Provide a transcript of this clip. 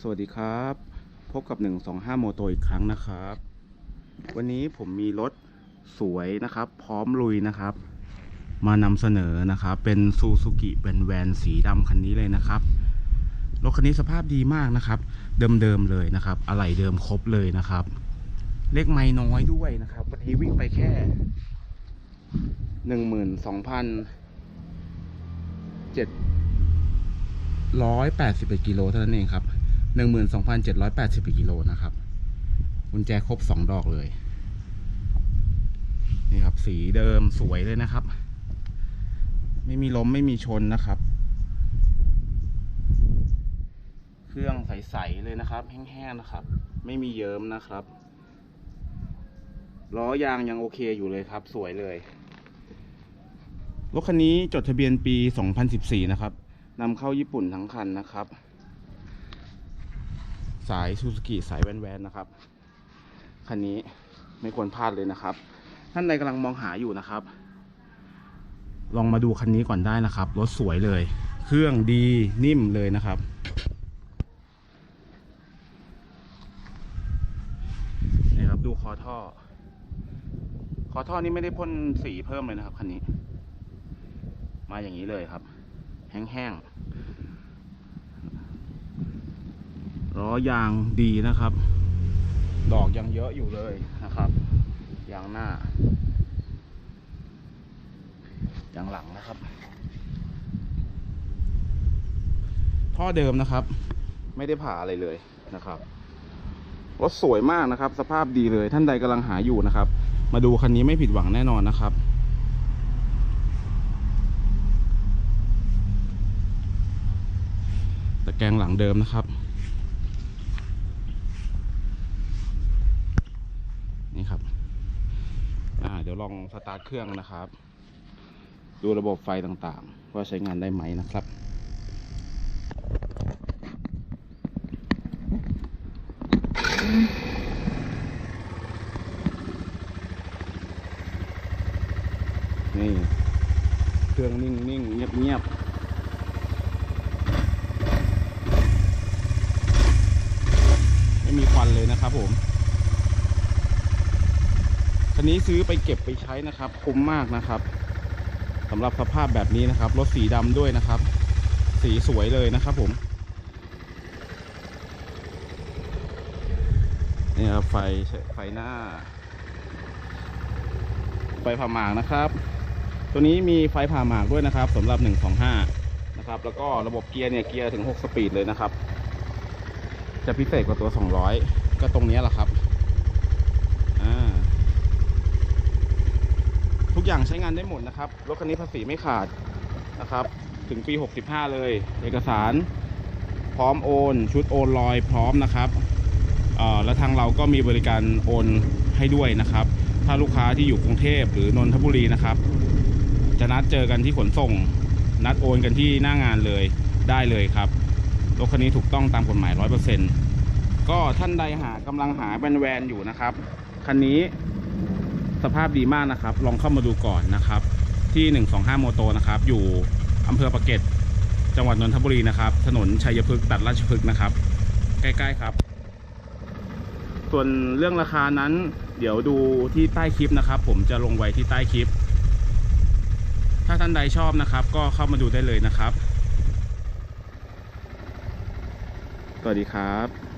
สวัสดีครับ พบกับ 125 โมโตอีกครั้งนะครับ วันนี้ผมมีรถสวยนะครับ พร้อมลุยนะครับ มานำเสนอนะครับ เป็นซูซูกิเป็นแวนสีดำคันนี้เลยนะครับ รถคันนี้สภาพดีมากนะครับ เดิมๆเลยนะครับ อะไหล่เดิมครบเลยนะครับ เลขไม่น้อยด้วยนะครับ วันนี้วิ่งไปแค่หนึ่งหมื่นสองพันเจ็ดร้อยแปดสิบเอ็ดกิโลเท่านั้นเองครับ หนึ่งหมื่นสองพันเจ็ดร้อยแปดสิบกิโลนะครับกุญแจครบสองดอกเลย นี่ครับ สีเดิมสวยเลยนะครับ ไม่มีล้มไม่มีชนนะครับ เครื่องใส ๆ เลยนะครับ แห้ง ๆ นะครับ ไม่มีเยิ้มนะครับล้อยางยังโอเคอยู่เลยครับ สวยเลยรถคันนี้จดทะเบียนปี 2014 นะครับนำเข้าญี่ปุ่นทั้งคันนะครับ สายซูซูกิสายแวนๆนะครับ คันนี้ไม่ควรพลาดเลยนะครับ ท่านใดกำลังมองหาอยู่นะครับ ลองมาดูคันนี้ก่อนได้นะครับ รถสวยเลย เครื่องดีนิ่มเลยนะครับนี่ครับดูคอท่อ คอท่อนี้ไม่ได้พ่นสีเพิ่มเลยนะครับคันนี้ มาอย่างนี้เลยครับ แห้งๆ ล้อยางดีนะครับ ดอกยังเยอะอยู่เลยนะครับ ยางหน้ายางหลังนะครับ ท่อเดิมนะครับ ไม่ได้ผ่าอะไรเลยนะครับรถสวยมากนะครับ สภาพดีเลยท่านใดกำลังหาอยู่นะครับ มาดูคันนี้ไม่ผิดหวังแน่นอนนะครับตะแกรงหลังเดิมนะครับ นี่ครับ อ่า เดี๋ยวลองสตาร์ทเครื่องนะครับ ดูระบบไฟต่างๆ ว่าใช้งานได้ไหมนะครับนี่เครื่องนิ่งๆเงียบๆไม่มีควันเลยนะครับผม คันนี้ซื้อไปเก็บไปใช้นะครับ คุ้มมากนะครับสำหรับสภาพแบบนี้นะครับ รถสีดำด้วยนะครับ สีสวยเลยนะครับผมนี่ครับไฟไฟหน้า ไฟผ่าหมากนะครับ ตัวนี้มีไฟผ่าหมากด้วยนะครับสำหรับ 125 นะครับ แล้วก็ระบบเกียร์เนี่ยเกียร์ถึง 6 สปีดเลยนะครับ จะพิเศษกว่าตัว 200 ก็ตรงนี้แหละครับอ่าทุก อย่างใช้งานได้หมดนะครับ รถคันนี้ภาษีไม่ขาดนะครับ ถึงปี 65 เลย เอกสาร พร้อมโอน ชุดโอนลอยพร้อมนะครับแล้วทางเราก็มีบริการโอนให้ด้วยนะครับ ถ้าลูกค้าที่อยู่กรุงเทพหรือนนทบุรีนะครับ จะนัดเจอกันที่ขนส่ง นัดโอนกันที่หน้างานเลยได้เลยครับรถคันนี้ถูกต้องตามกฎหมาย 100%ก็ท่านใดหากำลังหาแวนแวนอยู่นะครับ คันนี้ สภาพดีมากนะครับ ลองเข้ามาดูก่อนนะครับ ที่ 125 โมโตนะครับ อยู่อำเภอปะเกร็ดจังหวัดนนทบุรีนะครับ ถนนชัยพฤกษ์ตัดราชพฤกษ์นะครับ ใกล้ ๆ ครับ ส่วนเรื่องราคานั้น เดี๋ยวดูที่ใต้คลิปนะครับ ผมจะลงไว้ที่ใต้คลิป ถ้าท่านใดชอบนะครับ ก็เข้ามาดูได้เลยนะครับ สวัสดีครับ